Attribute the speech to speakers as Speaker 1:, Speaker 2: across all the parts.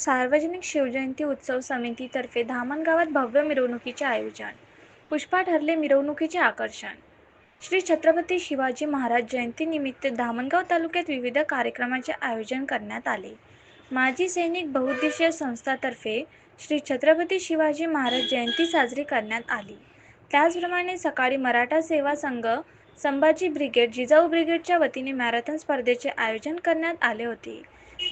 Speaker 1: सार्वजनिक शिवजयंती उत्सव समितीतर्फे धामणगावात भव्य मिरवणुकीचे आयोजन. पुष्पा ठरले मिरवणुकीचे आकर्षण. श्री छत्रपती शिवाजी महाराज जयंतीनिमित्त धामणगाव तालुक्यात विविध कार्यक्रमाचे आयोजन करण्यात आले. माजी सैनिक बहुउद्देशीय संस्थातर्फे श्री छत्रपती शिवाजी महाराज जयंती साजरी करण्यात आली. त्याचप्रमाणे सकाळी मराठा सेवा संघ संभाजी ब्रिगेड जिजाऊ ब्रिगेडच्या वतीने मॅरेथॉन स्पर्धेचे आयोजन करण्यात आले होते.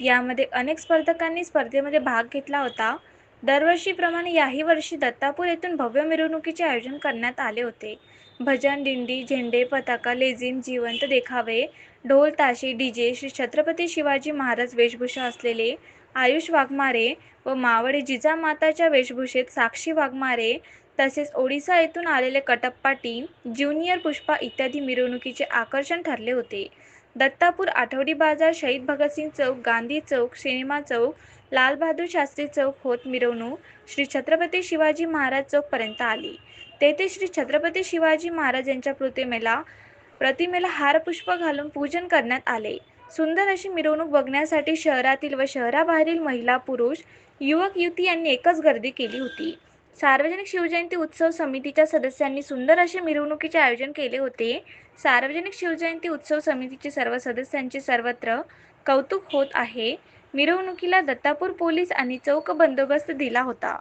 Speaker 1: यामध्ये अनेक स्पर्धकांनी स्पर्धेमध्ये भाग घेतला होता. दरवर्षीप्रमाणे याही वर्षी दत्तापूर येथून भव्य मिरवणुकीचे आयोजन करण्यात आले होते. भजन दिंडी झेंडे पताका लेझिम जिवंत देखावे ढोल ताशे डीजे श्री छत्रपती शिवाजी महाराज वेशभूषा असलेले आयुष वाघमारे व मावळे जिजामाताच्या वेशभूषेत साक्षी वाघमारे तसेच ओडिसा येथून आलेले कटप्पा टीम ज्युनियर पुष्पा इत्यादी मिरवणुकीचे आकर्षण ठरले होते. दत्तापूर आठवडी बाजार शहीद भगतसिंग चौक गांधी चौक सिनेमा चौक लालबहादूर शास्त्री चौक होत मिरवणूक श्री छत्रपती शिवाजी महाराज चौकपर्यंत आली. तेथे श्री छत्रपती शिवाजी महाराज यांच्या प्रतिमेला प्रतिमेला हारपुष्प घालून पूजन करण्यात आले. सुंदर अशी मिरवणूक बघण्यासाठी शहरातील व शहराबाहेरील महिला पुरुष युवक युवती यांनी एकच गर्दी केली होती. सार्वजनिक शिवजयंती उत्सव समितीच्या सदस्यांनी सुंदर असे मिरवणुकीचे आयोजन केले होते. सार्वजनिक शिवजयंती उत्सव समितीचे सर्व सदस्यांचे सर्वत्र कौतुक होत आहे. मिरवणुकीला दत्तापूर पोलीस आणि चौक बंदोबस्त दिला होता.